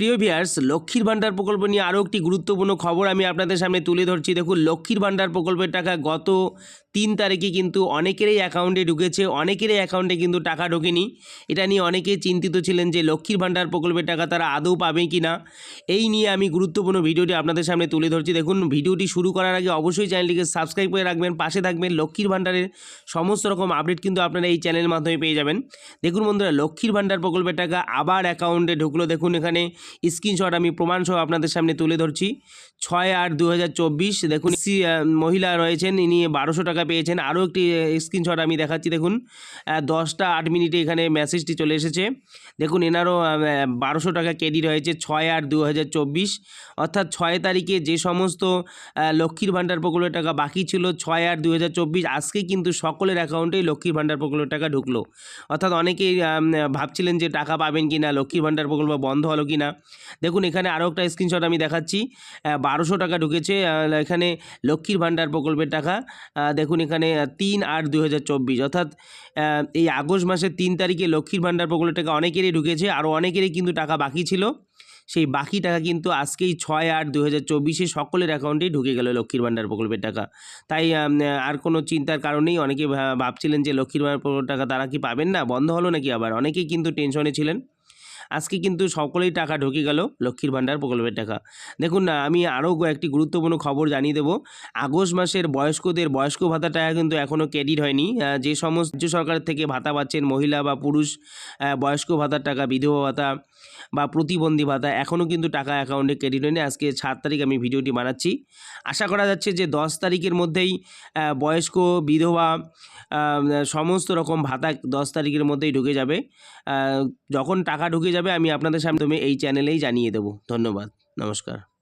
প্রিয় ভিয়ার্স লক্ষ্মীর ভাণ্ডার প্রকল্প নিয়ে আরও একটি গুরুত্বপূর্ণ খবর আমি আপনাদের সামনে তুলে ধরছি। দেখুন, লক্ষ্মীর ভাণ্ডার প্রকল্পের টাকা গত তিন তারিখে কিন্তু অনেকেরই অ্যাকাউন্টে ঢুকেছে, অনেকেরই অ্যাকাউন্টে কিন্তু টাকা ঢোকেনি। এটা নিয়ে অনেকেই চিন্তিত ছিলেন যে লক্ষ্মীর ভাণ্ডার প্রকল্পের টাকা তারা আদৌ পাবে কি না এই নিয়ে আমি গুরুত্বপূর্ণ ভিডিওটি আপনাদের সামনে তুলে ধরছি। দেখুন, ভিডিওটি শুরু করার আগে অবশ্যই চ্যানেলটিকে সাবস্ক্রাইব করে রাখবেন, পাশে থাকবেন। লক্ষ্মীর ভাণ্ডারের সমস্ত রকম আপডেট কিন্তু আপনারা এই চ্যানেলের মাধ্যমে পেয়ে যাবেন। দেখুন বন্ধুরা, লক্ষ্মীর ভাণ্ডার প্রকল্পের টাকা আবার অ্যাকাউন্টে ঢুকলো। দেখুন, এখানে স্ক্রিনশট আমি প্রমাণসহ আপনাদের সামনে তুলে ধরছি। ছয় আট দু দেখুন মহিলা রয়েছেন। ইনি বারোশো টাকা পেয়েছেন। আরও একটি স্ক্রিনশট আমি দেখাচ্ছি দেখুন। দশটা আট মিনিটে এখানে মেসেজটি চলে এসেছে। দেখুন এনারও বারোশো টাকা ক্রেডিট হয়েছে ছয় আট দু অর্থাৎ ছয় তারিখে যে সমস্ত লক্ষ্মীর ভাণ্ডার প্রকল্পের টাকা বাকি ছিল ছয় আট দু আজকে কিন্তু সকলের অ্যাকাউন্টেই লক্ষ্মীর ভাণ্ডার প্রকল্পের টাকা ঢুকলো। অর্থাৎ অনেকেই ভাবছিলেন যে টাকা পাবেন কি না লক্ষ্মীর ভাণ্ডার প্রকল্প বন্ধ হলো কি না দেখুন এখানে আরও একটা স্ক্রিনশট আমি দেখাচ্ছি। বারোশো টাকা ঢুকেছে এখানে লক্ষ্মীর ভাণ্ডার প্রকল্পের টাকা। আহ, দেখুন এখানে তিন আট দু হাজার চব্বিশ। অর্থাৎ এই আগস্ট মাসের তিন তারিখে লক্ষ্মীর ভাণ্ডার প্রকল্পের টাকা অনেকেরই ঢুকেছে, আরও অনেকেরই কিন্তু টাকা বাকি ছিল। সেই বাকি টাকা কিন্তু আজকেই ছয় আট দু হাজার চব্বিশে সকলের অ্যাকাউন্টেই ঢুকে গেল লক্ষ্মীর ভাণ্ডার প্রকল্পের টাকা। তাই আর কোনো চিন্তার কারণেই অনেকে ভাবছিলেন যে লক্ষ্মীর ভাণ্ডার প্রকল্পের টাকা তারা কি পাবেন না? বন্ধ হলো নাকি আবার? অনেকেই কিন্তু টেনশনে ছিলেন। আজকে কিন্তু সকলেই টাকা ঢুকে গেল লক্ষ্মীর ভাণ্ডার প্রকল্পের টাকা। দেখুন না, আমি আরও একটি গুরুত্বপূর্ণ খবর জানিয়ে দেবো। আগস্ট মাসের বয়স্কদের বয়স্ক ভাতা টাকা কিন্তু এখনও ক্রেডিট হয়নি। যে সমস্ত রাজ্য সরকার থেকে ভাতা পাচ্ছেন মহিলা বা পুরুষ বয়স্ক ভাতার টাকা, বিধবা ভাতা বা প্রতিবন্ধী ভাতা এখনও কিন্তু টাকা অ্যাকাউন্টে ক্রেডিট হয়নি। আজকে সাত তারিখ আমি ভিডিওটি বানাচ্ছি। আশা করা যাচ্ছে যে দশ তারিখের মধ্যেই বয়স্ক, বিধবা সমস্ত রকম ভাতা দশ তারিখের মধ্যেই ঢুকে যাবে। যখন টাকা ঢুকে যাবে আমি আপনাদের সামনে এই চ্যানেলেই জানিয়ে দেবো। ধন্যবাদ নমস্কার।